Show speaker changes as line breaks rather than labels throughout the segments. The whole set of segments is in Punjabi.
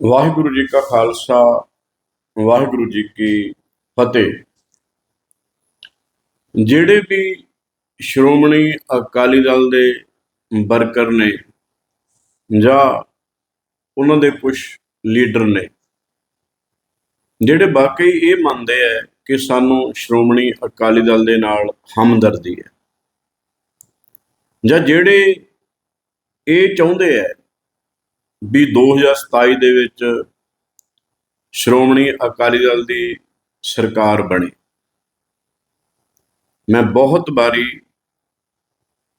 ਵਾਹਿਗੁਰੂ ਜੀ ਕਾ ਖਾਲਸਾ, ਵਾਹਿਗੁਰੂ ਜੀ ਕੀ ਫਤਿਹ। ਜਿਹੜੇ ਵੀ ਸ਼੍ਰੋਮਣੀ ਅਕਾਲੀ ਦਲ ਦੇ ਵਰਕਰ ਨੇ ਜਾਂ ਉਹਨਾਂ ਦੇ ਕੁਝ ਲੀਡਰ ਨੇ, ਜਿਹੜੇ ਵਾਕਈ ਇਹ ਮੰਨਦੇ ਆ ਕਿ ਸਾਨੂੰ ਸ਼੍ਰੋਮਣੀ ਅਕਾਲੀ ਦਲ ਦੇ ਨਾਲ ਹਮਦਰਦੀ ਹੈ ਜਾਂ ਜਿਹੜੇ ਇਹ ਚਾਹੁੰਦੇ ਆ ਵੀ 2027 ਦੇ ਵਿੱਚ ਸ਼੍ਰੋਮਣੀ ਅਕਾਲੀ ਦਲ ਦੀ ਸਰਕਾਰ ਬਣੀ। ਮੈਂ ਬਹੁਤ ਵਾਰੀ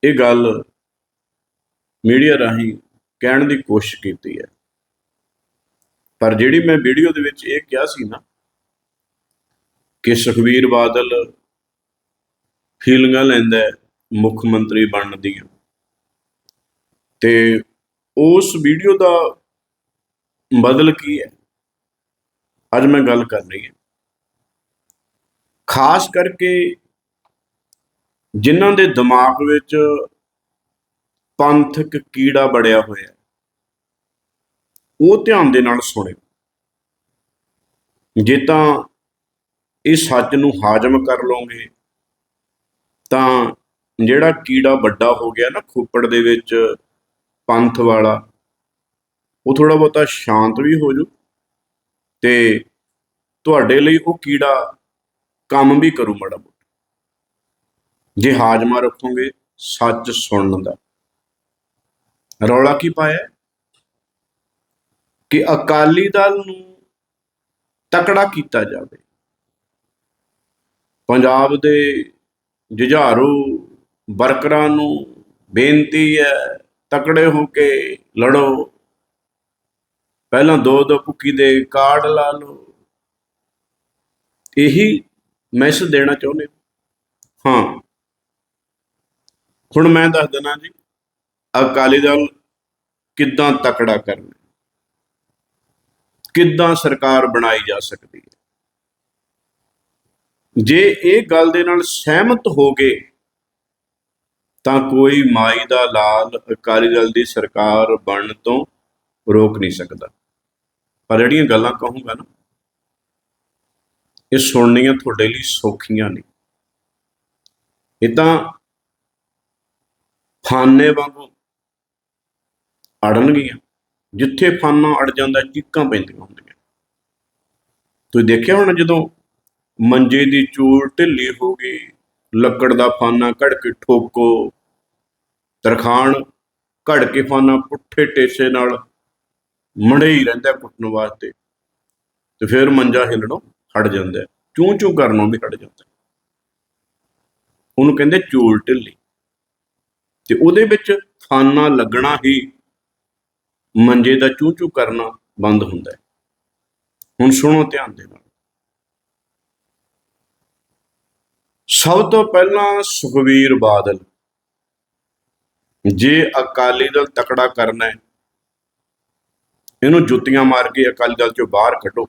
ਇਹ ਗੱਲ ਮੀਡੀਆ ਰਾਹੀਂ ਕਹਿਣ ਦੀ ਕੋਸ਼ਿਸ਼ ਕੀਤੀ ਹੈ। ਪਰ ਜਿਹੜੀ ਮੈਂ ਵੀਡੀਓ ਦੇ ਵਿੱਚ ਇਹ ਕਿਹਾ ਸੀ ਨਾ ਕਿ ਸੁਖਵੀਰ ਬਾਦਲ ਫੀਲਿੰਗਾਂ ਲੈਂਦਾ ਮੁੱਖ ਮੰਤਰੀ ਬਣਨ ਦੀਆਂ ਤੇ ਉਸ ਵੀਡੀਓ ਦਾ ਬਦਲ ਕੀ ਹੈ? ਅੱਜ ਮੈਂ ਗੱਲ ਕਰ ਰਹੀ ਹਾਂ। ਖਾਸ ਕਰਕੇ ਜਿਨ੍ਹਾਂ ਦੇ ਦਿਮਾਗ ਵਿੱਚ ਪੰਥਕ ਕੀੜਾ ਬੜਿਆ ਹੋਇਆ ਉਹ ਧਿਆਨ ਦੇ ਨਾਲ ਸੁਣਿਓ। ਜੇ ਤਾਂ ਇਹ ਸੱਚ ਨੂੰ ਹਾਜ਼ਮ ਕਰ ਲਓਗੇ, ਤਾਂ ਜਿਹੜਾ ਕੀੜਾ ਵੱਡਾ ਹੋ ਗਿਆ ਨਾ ਖੋਪੜ ਦੇ ਵਿੱਚ ਪੰਥ ਵਾਲਾ, ਉਹ ਥੋੜਾ ਬਹੁਤਾ ਸ਼ਾਂਤ ਵੀ ਹੋ ਜੂ ਤੇ ਤੁਹਾਡੇ ਲਈ ਉਹ ਕੀੜਾ ਕੰਮ ਵੀ ਕਰੂ ਮਾੜਾ ਮੋਟਾ। ਜੇ ਹਾਜ਼ਮਾ ਰੱਖੋਗੇ, ਸੱਚ ਸੁਣਨ ਦਾ। ਰੌਲਾ ਕੀ ਪਾਇਆ? ਕਿ ਅਕਾਲੀ ਦਲ ਨੂੰ ਤਕੜਾ ਕੀਤਾ ਜਾਵੇ। ਪੰਜਾਬ ਦੇ ਜੁਝਾਰੂ ਵਰਕਰਾਂ ਨੂੰ ਬੇਨਤੀ ਹੈ ਤਕੜੇ ਹੋ ਕੇ ਲੜੋ। ਪਹਿਲਾਂ ਦੋ ਦੋ ਭੁੱਕੀ ਦੇ ਕਾਰਡ ਲਾ ਲਓ। ਇਹੀ ਮੈਸੇਜ ਦੇਣਾ ਚਾਹੁੰਦੇ ਹਾਂ? ਹੁਣ ਮੈਂ ਦੱਸ ਦਿੰਦਾ ਜੀ, ਅਕਾਲੀ ਦਲ ਕਿੱਦਾਂ ਤਕੜਾ ਕਰਨਾ? ਕਿੱਦਾਂ ਸਰਕਾਰ ਬਣਾਈ ਜਾ ਸਕਦੀ ਹੈ? ਜੇ ਇਹ ਗੱਲ ਦੇ ਨਾਲ ਸਹਿਮਤ ਹੋ ਗਏ ਤਾਂ ਕੋਈ ਮਾਈ ਦਾ ਲਾਲ ਅਕਾਲੀ ਦਲ ਦੀ ਸਰਕਾਰ ਬਣਨ ਤੋਂ ਰੋਕ ਨਹੀਂ ਸਕਦਾ। ਪਰ ਜਿਹੜੀਆਂ ਗੱਲਾਂ ਕਹੂੰਗਾ ਨਾ, ਇਹ ਸੁਣਨੀਆਂ ਤੁਹਾਡੇ ਲਈ ਸੌਖੀਆਂ ਨੇ। ਇਹ ਤਾਂ ਫਾਨੇ ਵਾਂਗੂ ਅੜਨਗੀਆਂ, ਜਿੱਥੇ ਫਾਨਾ ਅੜ ਜਾਂਦਾ, ਚੀਕਾਂ ਪੈਂਦੀਆਂ ਹੁੰਦੀਆਂ। ਤੁਸੀਂ ਦੇਖਿਆ ਹੋਣਾ ਜਦੋਂ ਮੰਜੇ ਦੀ ਚੂਲ ਢਿੱਲੀ ਹੋ ਗਈ ਲੱਕੜ ਦਾ ਫਾਨਾ ਘੜ ਕੇ ਠੋਕੋ। ਤਰਖਾਣ ਘੜ ਕੇ ਫਾਨਾ ਪੁੱਠੇ ਟੇਸੇ ਨਾਲ ਮੜੇ ਹੀ ਰਹਿੰਦਾ ਕੁੱਟਣ ਵਾਸਤੇ। ਤੇ ਫਿਰ ਮੰਜਾ ਹਿੱਲਣੋਂ ਹਟ ਜਾਂਦਾ ਚੂੰ ਚੂੰ ਕਰਨੋਂ ਵੀ ਹਟ ਜਾਂਦਾ ਉਹਨੂੰ ਕਹਿੰਦੇ ਚੂਲ ਢਿੱਲੀ। ਤੇ ਉਹਦੇ ਵਿੱਚ ਫਾਨਾ ਲੱਗਣਾ ਹੀ ਮੰਜੇ ਦਾ ਚੂੰ ਚੂੰ ਕਰਨਾ ਬੰਦ ਹੁੰਦਾ ਹੈ। ਹੁਣ ਸੁਣੋ ਧਿਆਨ ਦੇ ਨਾਲ। ਸਭ ਤੋਂ ਪਹਿਲਾਂ ਸੁਖਵੀਰ ਬਾਦਲ। ਜੇ ਅਕਾਲੀ ਦਲ ਤਕੜਾ ਕਰਨਾ ਹੈ, ਇਹਨੂੰ ਜੁੱਤੀਆਂ ਮਾਰ ਕੇ ਅਕਾਲੀ ਦਲ ਚੋਂ ਬਾਹਰ ਕੱਢੋ।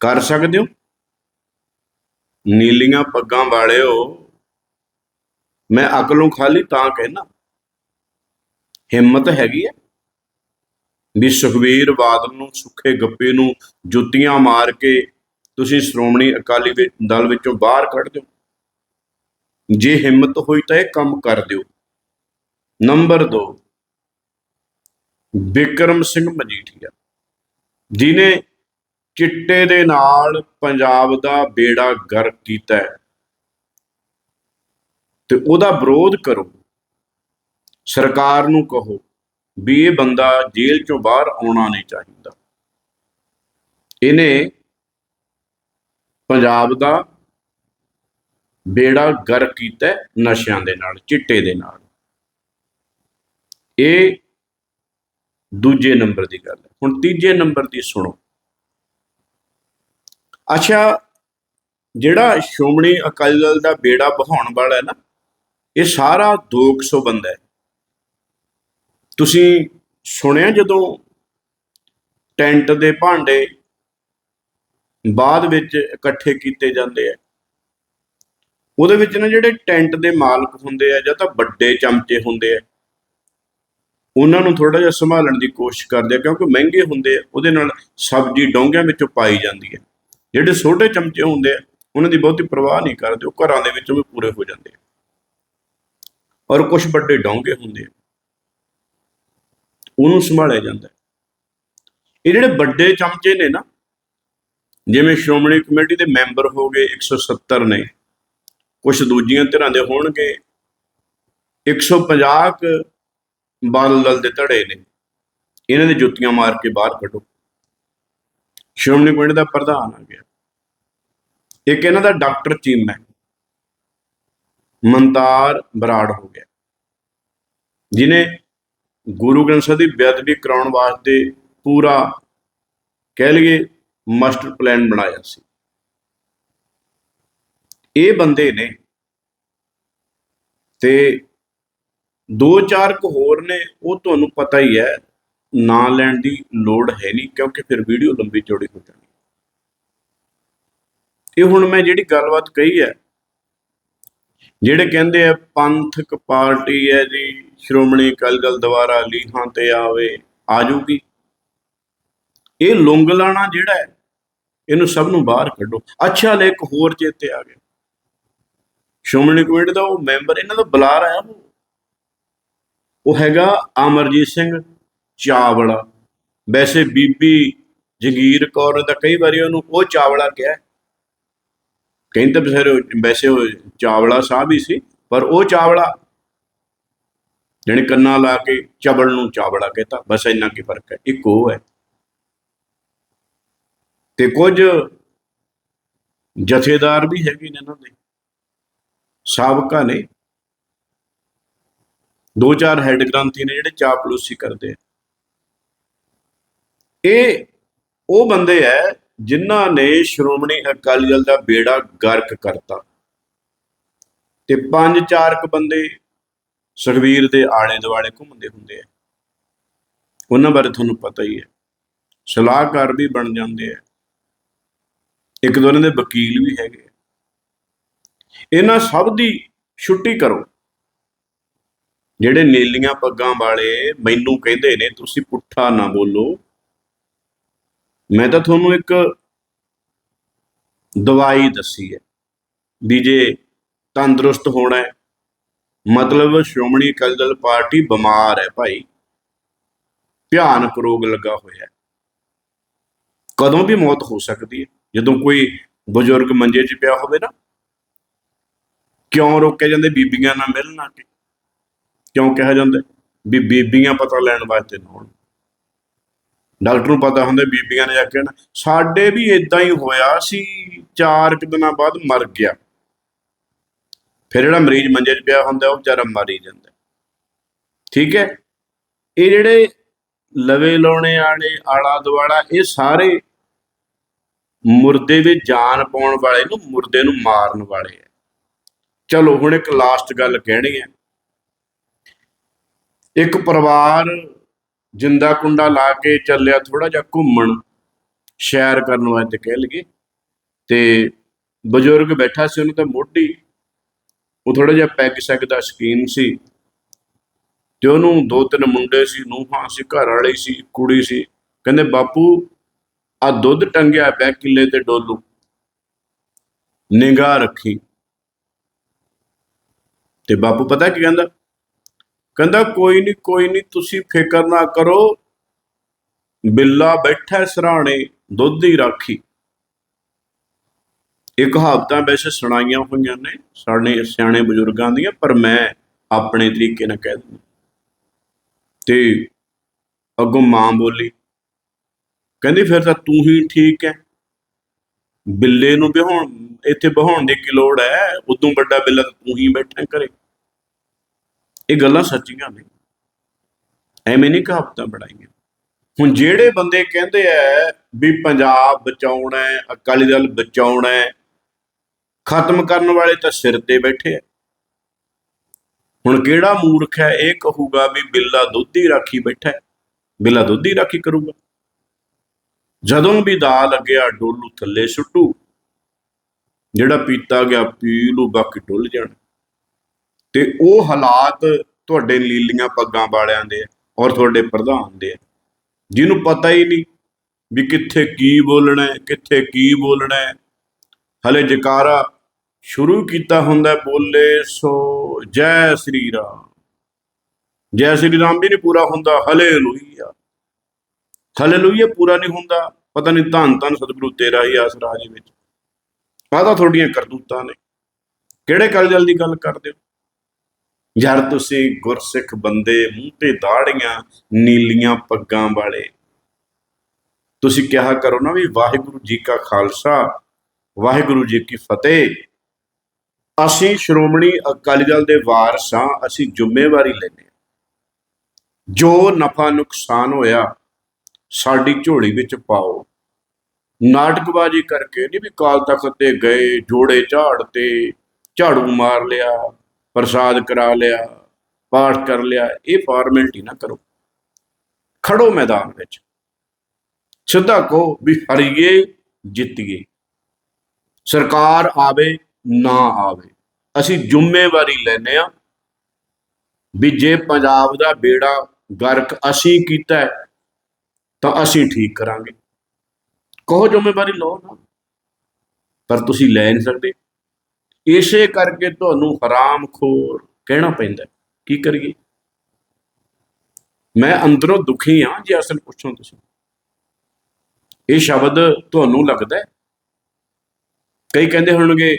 ਕਰ ਸਕਦੇ ਹੋ? ਨੀਲੀਆਂ ਪੱਗਾਂ ਵਾਲਿਓ, ਮੈਂ ਅਕਲੋਂ ਖਾਲੀ ਤਾਂ ਕਹਿਣਾ ਹਿੰਮਤ ਹੈਗੀ ਹੈ ਵੀ ਸੁਖਵੀਰ ਬਾਦਲ ਨੂੰ ਸੁੱਖੇ ਗੱਪੇ ਨੂੰ ਜੁੱਤੀਆਂ ਮਾਰ ਕੇ ਤੁਸੀਂ ਸ਼੍ਰੋਮਣੀ ਅਕਾਲੀ ਦਲ ਵਿੱਚੋਂ ਬਾਹਰ ਕੱਢ ਦਿਓ। ਜੇ ਹਿੰਮਤ ਹੋਈ ਤਾਂ ਇਹ ਕੰਮ ਕਰ ਦਿਓ। ਨੰਬਰ 2 ਬਿਕਰਮ ਸਿੰਘ ਮਜੀਠੀਆ, ਜਿਨੇ ਚਿੱਟੇ ਦੇ ਨਾਲ ਪੰਜਾਬ ਦਾ ਬੇੜਾ ਗਰਕ ਕੀਤਾ ਹੈ, ਤੇ ਉਹਦਾ ਵਿਰੋਧ ਕਰੋ। ਸਰਕਾਰ ਨੂੰ ਕਹੋ ਵੀ ਇਹ ਬੰਦਾ ਜੇਲ੍ਹ ਚੋਂ ਬਾਹਰ ਆਉਣਾ ਨਹੀਂ ਚਾਹੀਦਾ। ਇਹਨੇ ਪੰਜਾਬ ਦਾ ਬੇੜਾ ਗਰ ਕੀਤਾ ਨਸ਼ਿਆਂ ਦੇ ਨਾਲ, ਚਿੱਟੇ ਦੇ ਨਾਲ। ਇਹ ਦੂਜੇ ਨੰਬਰ ਦੀ ਗੱਲ ਹੈ। ਹੁਣ ਤੀਜੇ ਨੰਬਰ ਦੀ ਸੁਣੋ। ਅੱਛਾ, ਜਿਹੜਾ ਸ਼੍ਰੋਮਣੀ ਅਕਾਲੀ ਦਲ ਦਾ ਬੇੜਾ ਬਹਾਉਣ ਵਾਲਾ ਹੈ ਨਾ, ਇਹ ਸਾਰਾ 200 ਬੰਦਾ ਹੈ। ਤੁਸੀਂ ਸੁਣਿਆ ਜਦੋਂ ਟੈਂਟ ਦੇ ਭਾਂਡੇ ਬਾਅਦ ਵਿੱਚ ਇਕੱਠੇ ਕੀਤੇ ਜਾਂਦੇ ਆ। ਉਹਦੇ ਵਿੱਚ ਨਾ ਜਿਹੜੇ ਟੈਂਟ ਦੇ ਮਾਲਕ ਹੁੰਦੇ ਆ ਜਾਂ ਤਾਂ ਵੱਡੇ ਚਮਚੇ ਹੁੰਦੇ ਆ, ਉਹਨਾਂ ਨੂੰ ਥੋੜਾ ਜਿਹਾ ਸੰਭਾਲਣ ਦੀ ਕੋਸ਼ਿਸ਼ ਕਰਦੇ ਆ ਕਿਉਂਕਿ ਮਹਿੰਗੇ ਹੁੰਦੇ ਆ, ਉਹਦੇ ਨਾਲ ਸਬਜ਼ੀ ਡੋਂਗਿਆਂ ਵਿੱਚੋਂ ਪਾਈ ਜਾਂਦੀ ਹੈ ਜਿਹੜੇ ਛੋਟੇ ਚਮਚੇ ਹੁੰਦੇ ਆ, ਉਹਨਾਂ ਦੀ ਬਹੁਤੀ ਪਰਵਾਹ ਨਹੀਂ ਕਰਦੇ, ਉਹ ਘਰਾਂ ਦੇ ਵਿੱਚੋਂ ਵੀ ਪੂਰੇ ਹੋ ਜਾਂਦੇ ਆ। ਔਰ ਕੁਝ ਵੱਡੇ ਡੋਂਗੇ ਹੁੰਦੇ ਆ, ਉਹਨੂੰ ਸੰਭਾਲਿਆ ਜਾਂਦਾ। ਇਹ ਜਿਹੜੇ ਵੱਡੇ ਚਮਚੇ ਨੇ ਨਾ ਜਿਵੇਂ ਸ਼੍ਰੋਮਣੀ ਕਮੇਟੀ ਦੇ ਮੈਂਬਰ ਹੋ ਗਏ 170 ਨੇ। ਕੁਝ ਦੂਜੀਆਂ ਧਿਰਾਂ ਦੇ ਹੋਣਗੇ। 150 ਕੁ ਬਾਦਲ ਦਲ ਦੇ ਧੜੇ ਨੇ। ਇਹਨਾਂ ਦੇ ਜੁੱਤੀਆਂ ਮਾਰ ਕੇ ਬਾਹਰ ਕੱਢੋ। ਸ਼੍ਰੋਮਣੀ ਕਮੇਟੀ ਦਾ ਪ੍ਰਧਾਨ ਆ ਗਿਆ। ਇੱਕ ਇਹਨਾਂ ਦਾ ਡਾਕਟਰ ਚੀਮ ਹੈ। ਮੰਤਾਰ ਬਰਾੜ ਹੋ ਗਿਆ। ਜਿਨੇ ਗੁਰੂ ਗ੍ਰੰਥ ਸਾਹਿਬ ਦੀ ਬੇਅਦਬੀ ਕਰਾਉਣ ਵਾਸਤੇ ਪੂਰਾ ਕਹਿ ਲਈਏ ਮਾਸਟਰ ਪਲਾਨ ਬਣਾਇਆ ਸੀ। ਇਹ ਬੰਦੇ ਨੇ ਤੇ ਦੋ ਚਾਰ ਕੁ ਹੋਰ ਨੇ, ਉਹ ਤੁਹਾਨੂੰ ਪਤਾ ਹੀ ਹੈ, ਨਾ ਲੈਣ ਦੀ ਲੋੜ ਹੈ ਨਹੀਂ, ਕਿਉਂਕਿ ਫਿਰ ਵੀਡੀਓ ਲੰਬੀ ਚੌੜੀ ਹੋ ਜਾਣੀ। ਇਹ ਹੁਣ ਮੈਂ ਜਿਹੜੀ ਗੱਲਬਾਤ ਕਹੀ ਹੈ, ਜਿਹੜੇ ਕਹਿੰਦੇ ਆ ਪੰਥਕ ਪਾਰਟੀ ਹੈ ਜੀ, ਸ਼੍ਰੋਮਣੀ ਅਕਾਲੀ ਦਲ ਦੁਆਰਾ ਲੀਹਾਂ ਤੇ ਆਵੇ ਆਜੂਗੀ ਇਹ ਲੁੰਗ ਜਿਹੜਾ ਹੈ, ਇਹਨੂੰ ਸਭ ਨੂੰ ਬਾਹਰ ਕੱਢੋ। ਅੱਛਾ ਲੈ ਇੱਕ ਹੋਰ ਚੇਤੇ ਆ ਗਿਆ। ਸ਼੍ਰੋਮਣੀ ਕਮੇਟੀ ਦਾ ਉਹ ਮੈਂਬਰ, ਇਹਨਾਂ ਦਾ ਬੁਲਾਰ ਆਇਆ ਉਹ। ਹੈਗਾ ਅਮਰਜੀਤ ਸਿੰਘ ਚਾਵਲਾ। ਵੈਸੇ ਬੀਬੀ ਜਗੀਰ ਕੌਰ ਦਾ ਕਈ ਵਾਰੀ ਉਹਨੂੰ ਉਹ ਚਾਵਲਾ ਕਿਹਾ। ਕਹਿੰਦੇ ਬਸੇਰੇ ਵੈਸੇ ਉਹ ਚਾਵਲਾ ਸਾਹਿਬ ਹੀ ਸੀ, ਪਰ ਉਹ ਚਾਵਲਾ ਜਿਹਨੇ ਕੰਨਾਂ ਲਾ ਕੇ ਚਬਲ ਨੂੰ ਚਾਵਲਾ ਕਹਿੰਦਾ ਬਸ ਇੰਨਾ ਕੀ ਫ਼ਰਕ ਹੈ, ਇੱਕ ਉਹ ਹੈ। ਤੇ ਕੁਝ ਜਥੇਦਾਰ ਵੀ ਹੈਗੇ ਨੇ ਇਹਨਾਂ ਦੇ, ਸਾਬਕਾ ਨੇ। ਦੋ ਚਾਰ ਹੈਡ ਗ੍ਰੰਥੀ ਨੇ ਜਿਹੜੇ ਚਾਪਲੂਸੀ ਕਰਦੇ ਆ। ਇਹ ਉਹ ਬੰਦੇ ਐ ਜਿਨ੍ਹਾਂ ਨੇ ਸ਼੍ਰੋਮਣੀ ਅਕਾਲੀ ਦਲ ਦਾ ਬੇੜਾ ਗਰਕ ਕਰਤਾ। ਤੇ ਪੰਜ ਚਾਰ ਬੰਦੇ ਸੁਖਵੀਰ ਦੇ ਆਲੇ ਦੁਆਲੇ ਘੁੰਮਦੇ ਹੁੰਦੇ ਆ। ਉਹਨਾਂ ਬਾਰੇ ਤੁਹਾਨੂੰ ਪਤਾ ਹੀ ਹੈ ਸਲਾਹਕਾਰ ਵੀ ਬਣ ਜਾਂਦੇ ਆ। ਇੱਕ ਦੋ ਇਹਨਾਂ ਦੇ ਵਕੀਲ ਵੀ ਹੈਗੇ। ਆ। ਇਹਨਾਂ ਸਭ ਦੀ ਛੁੱਟੀ ਕਰੋ। ਜਿਹੜੇ ਨੀਲੀਆਂ ਪੱਗਾਂ ਵਾਲੇ ਮੈਨੂੰ ਕਹਿੰਦੇ ਨੇ, ਤੁਸੀਂ ਪੁੱਠਾ ਨਾ ਬੋਲੋ। ਮੈਂ ਤਾਂ ਤੁਹਾਨੂੰ ਇੱਕ ਦਵਾਈ ਦੱਸੀ ਹੈ ਵੀ ਜੇ ਤੰਦਰੁਸਤ ਹੋਣਾ ਹੈ, ਮਤਲਬ ਸ਼੍ਰੋਮਣੀ ਅਕਾਲੀ ਦਲ ਪਾਰਟੀ ਬਿਮਾਰ ਹੈ ਭਾਈ। ਭਿਆਨਕ ਰੋਗ ਲੱਗਾ ਹੋਇਆ ਹੈ। ਕਦੋਂ ਵੀ ਮੌਤ ਹੋ ਸਕਦੀ ਹੈ। ਜਦੋਂ ਕੋਈ ਬਜ਼ੁਰਗ ਮੰਜੇ 'ਚ ਪਿਆ ਹੋਵੇ ਨਾ, ਕਿਉਂ ਰੋਕੇ ਜਾਂਦੇ? ਬੀਬੀਆਂ ਨਾਲ ਮਿਲਣ ਆ ਕੇ। ਕਿਉਂ ਕਿਹਾ ਜਾਂਦਾ? ਵੀ ਬੀਬੀਆਂ ਪਤਾ ਲੈਣ ਵਾਸਤੇ ਨਾ ਹੋਣ ਡਾਕਟਰ ਨੂੰ ਪਤਾ ਹੁੰਦਾ, ਬੀਬੀਆਂ ਨੇ ਜਾ ਕੇ ਨਾ ਸਾਡੇ ਵੀ ਇਦਾਂ ਹੀ ਹੋਇਆ ਸੀ ਚਾਰ ਕੁ ਦਿਨਾਂ ਬਾਅਦ ਮਰ ਗਿਆ। ਫਿਰ ਜਿਹੜਾ ਮਰੀਜ਼ ਮੰਜੇ 'ਚ ਪਿਆ ਹੁੰਦਾ, ਉਹ ਵਿਚਾਰਾ ਮਰ ਹੀ ਜਾਂਦਾ। ਠੀਕ ਹੈ? ਇਹ ਜਿਹੜੇ ਲਵੇ ਲਾਉਣੇ ਵਾਲੇ ਆਲਾ ਦੁਆਲਾ ਇਹ ਸਾਰੇ ਮੁਰਦੇ ਵਿੱਚ ਜਾਨ ਪਾਉਣ ਵਾਲੇ ਨੂੰ ਮੁਰਦੇ ਨੂੰ ਮਾਰਨ ਵਾਲੇ ਆ। ਚਲੋ, ਹੁਣ ਇੱਕ ਲਾਸਟ ਗੱਲ ਕਹਿਣੀ ਹੈ ਇੱਕ ਪਰਿਵਾਰ ਜਿੰਦਾ ਕੁੰਡਾ ਲਾ ਕੇ ਚੱਲਿਆ ਥੋੜਾ ਜਿਹਾ ਘੁੰਮਣ, ਸ਼ੈਰ ਕਰਨ ਵਾਸਤੇ ਕਹਿ ਲਈਏ, ਤੇ ਬਜ਼ੁਰਗ ਬੈਠਾ ਸੀ, ਉਹਨੂੰ ਤਾਂ ਮੋਢੀ, ਉਹ ਥੋੜਾ ਜਿਹਾ ਪੈਗ ਸੈਗ ਦਾ ਸ਼ਕੀਨ ਸੀ। ਤੇ ਉਹਨੂੰ ਦੋ ਤਿੰਨ ਮੁੰਡੇ ਸੀ, ਨੂੰਹਾਂ ਸੀ, ਘਰ ਵਾਲੀ ਸੀ, ਕੁੜੀ ਸੀ। ਕਹਿੰਦੇ, ਬਾਪੂ ਆ ਦੁੱਧ ਟੰਗਿਆ ਪਿਆ ਕਿੱਲੇ ਤੇ ਡੋਲੂ। ਨਿਗਾਹ ਰੱਖੀ। ਤੇ ਬਾਪੂ ਪਤਾ ਕੀ ਕਹਿੰਦਾ? ਕਹਿੰਦਾ, ਕੋਈ ਨਹੀਂ ਕੋਈ ਨਹੀਂ ਤੁਸੀਂ ਫਿਕਰ ਨਾ ਕਰੋ। ਬਿੱਲਾ ਬੈਠਾ ਸਰਾਣੇ, ਦੁੱਧ ਹੀ ਰਾਖੀ। ਇਹ ਕਹਾਵਤਾਂ ਵੈਸੇ ਸੁਣਾਈਆਂ ਹੋਈਆਂ ਨੇ ਸਾਡੇ ਸਿਆਣੇ ਬਜ਼ੁਰਗਾਂ ਦੀਆਂ, ਪਰ ਮੈਂ ਆਪਣੇ ਤਰੀਕੇ ਨਾਲ ਕਹਿ ਦਿੰਦਾ। ਤੇ ਅੱਗੋਂ ਮਾਂ ਬੋਲੀ ਕਹਿੰਦੀ ਫਿਰ ਤਾਂ ਤੂੰ ਹੀ ਠੀਕ ਹੈ। ਬਿੱਲੇ ਨੂੰ ਬਿਹਾਉਣ ਇੱਥੇ ਬਹਾਉਣ ਦੀ ਕੀ ਲੋੜ ਹੈ। ਉਦੋਂ ਵੱਡਾ ਬਿੱਲਾ ਤਾਂ ਤੂੰ ਹੀ ਬੈਠਾ ਘਰੇ। ਇਹ ਗੱਲਾਂ ਸੱਚੀਆਂ ਨੇ। ਐਵੇਂ ਨਹੀਂ ਕਹਾਵਤਾਂ ਬਣਾਈਆਂ। ਹੁਣ ਜਿਹੜੇ ਬੰਦੇ ਕਹਿੰਦੇ ਆ ਵੀ ਪੰਜਾਬ ਬਚਾਉਣਾ ਹੈ, ਅਕਾਲੀ ਦਲ ਬਚਾਉਣਾ ਹੈ, ਖਤਮ ਕਰਨ ਵਾਲੇ ਤਾਂ ਸਿਰ ਤੇ ਬੈਠੇ ਆ। ਹੁਣ ਕਿਹੜਾ ਮੂਰਖ ਹੈ, ਇਹ ਕਹੂਗਾ ਵੀ ਬਿੱਲਾ ਦੁੱਧੀ ਰਾਖੀ ਬੈਠਾ ਹੈ। ਬਿੱਲਾ ਦੁੱਧੀ ਰਾਖੀ ਕਰੂਗਾ। ਜਦੋਂ ਵੀ ਦਾ ਲੱਗਿਆ, ਡੋਲੂ ਥੱਲੇ ਸੁੱਟੂ। ਜਿਹੜਾ ਪੀਤਾ ਗਿਆ ਪੀ ਲੂ ਬਾਕੀ ਡੁੱਲ ਜਾਣ। ਤੇ ਉਹ ਹਾਲਾਤ ਤੁਹਾਡੇ ਲੀਲੀਆਂ ਪੱਗਾਂ ਵਾਲਿਆਂ ਦੇ ਔਰ ਤੁਹਾਡੇ ਪ੍ਰਧਾਨ ਦੇ ਆ, ਜਿਹਨੂੰ ਪਤਾ ਹੀ ਨਹੀਂ ਵੀ ਕਿੱਥੇ ਕੀ ਬੋਲਣਾ ਹੈ, ਕਿੱਥੇ ਕੀ ਬੋਲਣਾ ਹੈ। ਹਲੇ ਜਕਾਰਾ ਸ਼ੁਰੂ ਕੀਤਾ ਹੁੰਦਾ ਬੋਲੇ ਸੋ ਜੈ ਸ੍ਰੀ ਰਾਮ। ਜੈ ਸ੍ਰੀ ਰਾਮ ਵੀ ਨਹੀਂ ਪੂਰਾ ਹੁੰਦਾ, ਹਲੇਲੂਇਆ। ਹਲੇਲੂਇਆ ਪੂਰਾ ਨਹੀਂ ਹੁੰਦਾ। ਪਤਾ ਨਹੀਂ ਧੰਨ ਧੰਨ ਸਤਿਗੁਰੂ ਤੇਰਾ ਹੀ ਆਸਰਾ ਜੀ ਵਿੱਚ। ਪਤਾ ਤੁਹਾਡੀਆਂ ਕਰਤੂਤਾਂ ਨੇ। ਕਿਹੜੇ ਕਲਜਲ ਦੀ ਗੱਲ ਕਰਦੇ ਹੋ? ਯਾਰ ਤੁਸੀਂ ਗੁਰਸਿੱਖ ਬੰਦੇ, ਮੂੰਹ ਤੇ ਦਾੜੀਆਂ, ਨੀਲੀਆਂ ਪੱਗਾਂ ਵਾਲੇ। ਤੁਸੀਂ ਕਿਹਾ ਕਰੋ ਨਾ ਵੀ ਵਾਹਿਗੁਰੂ ਜੀ ਕਾ ਖਾਲਸਾ, ਵਾਹਿਗੁਰੂ ਜੀ ਕੀ ਫਤਿਹ। ਅਸੀਂ ਸ਼੍ਰੋਮਣੀ ਅਕਾਲੀ ਦਲ ਦੇ ਵਾਰਸ ਹਾਂ, ਅਸੀਂ ਜ਼ਿੰਮੇਵਾਰੀ ਲੈਂਦੇ ਹਾਂ। ਜੋ ਨਫਾ ਨੁਕਸਾਨ ਹੋਇਆ ਸਾਡੀ ਝੋਲੀ ਵਿੱਚ ਪਾਓ। ਨਾਟਕਬਾਜ਼ੀ ਕਰਕੇ ਨਹੀਂ ਵੀ ਕਾਲ ਤਖਤ ਤੇ ਗਏ, ਜੋੜੇ ਝਾੜ ਤੇ ਝਾੜੂ ਮਾਰ ਲਿਆ, ਪ੍ਰਸਾਦ ਕਰਾ ਲਿਆ, ਪਾਠ ਕਰ ਲਿਆ, ਇਹ ਫਾਰਮੈਲਿਟੀ ਨਾ ਕਰੋ। ਖੜੋ ਮੈਦਾਨ ਵਿੱਚ। ਸਿੱਧਾ ਕਹੋ ਵੀ ਹਰੀਏ, ਜਿੱਤੀਏ। ਸਰਕਾਰ ਆਵੇ, ਨਾ ਆਵੇ। ਅਸੀਂ ਜ਼ਿੰਮੇਵਾਰੀ ਲੈਨੇ ਆ ਵੀ ਜੇ ਪੰਜਾਬ ਦਾ ਬੇੜਾ ਗਰਕ ਅਸੀਂ ਕੀਤਾ ਤਾਂ ਅਸੀਂ ਠੀਕ ਕਰਾਂਗੇ। ਕਹੋ ਜ਼ਿੰਮੇਵਾਰੀ ਲਓ ਨਾ। ਪਰ ਤੁਸੀਂ ਲੈ ਨਹੀਂ ਸਕਦੇ। ਇਸੇ ਕਰਕੇ ਤੁਹਾਨੂੰ ਹਰਾਮਖੋਰ ਕਹਿਣਾ ਪੈਂਦਾ ਕੀ ਕਰੀਏ? ਮੈਂ ਅੰਦਰੋਂ ਦੁਖੀ ਹਾਂ ਜੇ ਅਸਲ ਪੁੱਛੋ ਤੁਸੀਂ। ਇਹ ਸ਼ਬਦ ਤੁਹਾਨੂੰ ਲੱਗਦਾ ਹੈ? ਕਈ ਕਹਿੰਦੇ ਹੋਣਗੇ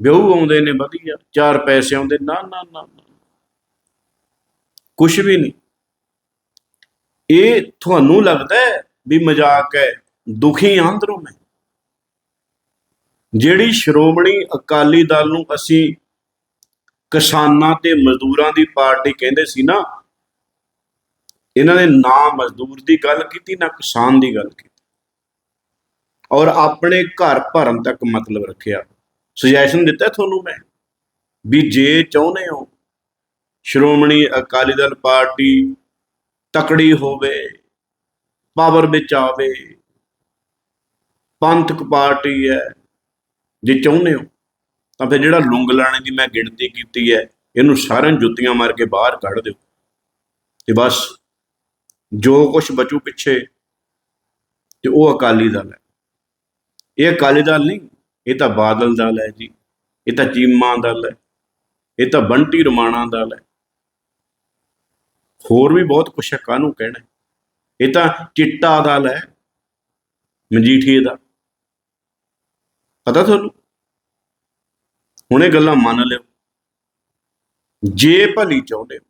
ਵਿਹੂ ਆਉਂਦੇ ਨੇ, ਵਧੀਆ। ਚਾਰ ਪੈਸੇ ਆਉਂਦੇ, ਨਾ ਨਾ ਨਾ ਨਾ। ਕੁਛ ਵੀ ਨਹੀਂ। ਇਹ ਤੁਹਾਨੂੰ ਲੱਗਦਾ ਹੈ ਵੀ ਮਜ਼ਾਕ ਹੈ? ਦੁਖੀ ਹਾਂ ਅੰਦਰੋਂ ਮੈਂ। ਜਿਹੜੀ ਸ਼੍ਰੋਮਣੀ ਅਕਾਲੀ ਦਲ ਨੂੰ ਅਸੀਂ ਕਿਸਾਨਾਂ ਤੇ ਮਜ਼ਦੂਰਾਂ ਦੀ ਪਾਰਟੀ ਕਹਿੰਦੇ ਸੀ ਨਾ, ਇਹਨਾਂ ਨੇ ਨਾ ਮਜ਼ਦੂਰ ਦੀ ਗੱਲ ਕੀਤੀ, ਨਾ ਕਿਸਾਨ ਦੀ ਗੱਲ ਕੀਤੀ। ਔਰ ਆਪਣੇ ਘਰ ਭਰਨ ਤੱਕ ਮਤਲਬ ਰੱਖਿਆ। ਸੁਜੈਸ਼ਨ ਦਿੱਤਾ ਤੁਹਾਨੂੰ ਮੈਂ ਵੀ ਜੇ ਚਾਹੁੰਦੇ ਹੋ ਸ਼੍ਰੋਮਣੀ ਅਕਾਲੀ ਦਲ ਪਾਰਟੀ ਤਕੜੀ ਹੋਵੇ, ਪਾਵਰ ਵਿੱਚ ਆਵੇ। ਪੰਥਕ ਪਾਰਟੀ ਹੈ, ਜੇ ਚਾਹੁੰਦੇ ਹੋ, ਤਾਂ ਫਿਰ ਜਿਹੜਾ ਲੁੰਗ ਲਾਣੇ ਦੀ ਮੈਂ ਗਿਣਤੀ ਕੀਤੀ ਹੈ, ਇਹਨੂੰ ਸਾਰਿਆਂ ਨੂੰ ਜੁੱਤੀਆਂ ਮਾਰ ਕੇ ਬਾਹਰ ਕੱਢ ਦਿਓ। ਤੇ ਬਸ, ਜੋ ਕੁਝ ਬਚੂ ਪਿੱਛੇ, ਤੇ ਉਹ ਅਕਾਲੀ ਦਲ ਹੈ। ਇਹ ਅਕਾਲੀ ਦਲ ਨਹੀਂ, ਇਹ ਤਾਂ ਬਾਦਲ ਦਲ ਹੈ ਜੀ, ਇਹ ਤਾਂ ਚੀਮਾ ਦਲ ਹੈ, ਇਹ ਤਾਂ ਬੰਟੀ ਰਮਾਣਾ ਦਲ ਹੈ। ਹੋਰ ਵੀ ਬਹੁਤ ਕੁਛ ਹੈ, ਕਾਹਨੂੰ ਕਹਿਣਾ ਇਹ ਤਾਂ ਚਿੱਟਾ ਦਲ ਹੈ, ਮਜੀਠੀਏ ਦਾ। ਪਤਾ ਤੁਹਾਨੂੰ? ਹੁਣ ਇਹ ਗੱਲਾਂ ਮੰਨ ਲਿਓ। ਜੇ ਭਲੀ ਚਾਹੁੰਦੇ ਹੋ,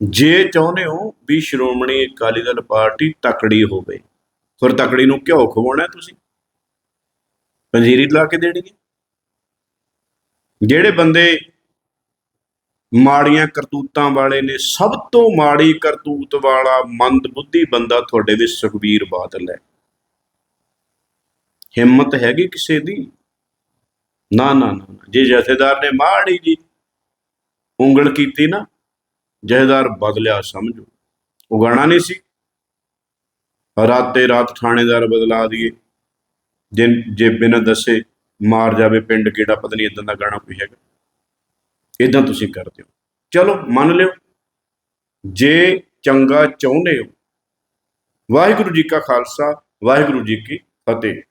ਜੇ ਚਾਹੁੰਦੇ ਹੋ ਵੀ ਸ਼੍ਰੋਮਣੀ ਅਕਾਲੀ ਦਲ ਪਾਰਟੀ ਤਕੜੀ ਹੋਵੇ, ਫਿਰ ਤਕੜੀ ਨੂੰ ਘਿਓ ਖਵਾਉਣਾ ਤੁਸੀਂ? ਪੰਜੀਰੀ ਲਾ ਕੇ ਦੇਣੀ ਹੈ ਜਿਹੜੇ ਬੰਦੇ ਮਾੜੀਆਂ ਕਰਤੂਤਾਂ ਵਾਲੇ ਨੇ, ਸਭ ਤੋਂ ਮਾੜੀ ਕਰਤੂਤ ਵਾਲਾ ਮੰਦ ਬੁੱਧੀ ਬੰਦਾ ਤੁਹਾਡੇ ਵਿੱਚ ਸੁਖਬੀਰ ਬਾਦਲ ਹੈ। ਹਿੰਮਤ ਹੈਗੀ ਕਿਸੇ ਦੀ? ਨਾ ਨਾ ਨਾ ਜੇ ਜਥੇਦਾਰ ਨੇ ਮਾੜੀ ਜੀ ਉਂਗਲ ਕੀਤੀ ਨਾ, ਜਥੇਦਾਰ ਬਦਲਿਆ ਸਮਝੋ। ਉਗਾਣਾ ਨਹੀਂ ਸੀ। ਰਾਤੇ ਰਾਤ ਥਾਣੇਦਾਰ ਬਦਲਾ ਦਈਏ। ਜੇ ਜੇ ਬਿਨਾਂ ਦੱਸੇ ਮਾਰ ਜਾਵੇ ਪਿੰਡ, ਕਿਹੜਾ ਪਤਾ ਨਹੀਂ ਇਦਾਂ ਦਾ ਗਾਣਾ ਕੋਈ ਹੈਗਾ। ਇਦਾਂ ਤੁਸੀਂ ਕਰਦੇ ਹੋ। ਚਲੋ, ਮੰਨ ਲਿਓ, ਜੇ ਚੰਗਾ ਚਾਹੁੰਦੇ ਹੋ, ਵਾਹਿਗੁਰੂ ਜੀ ਕਾ ਖਾਲਸਾ, ਵਾਹਿਗੁਰੂ ਜੀ ਕੀ ਫਤਿਹ।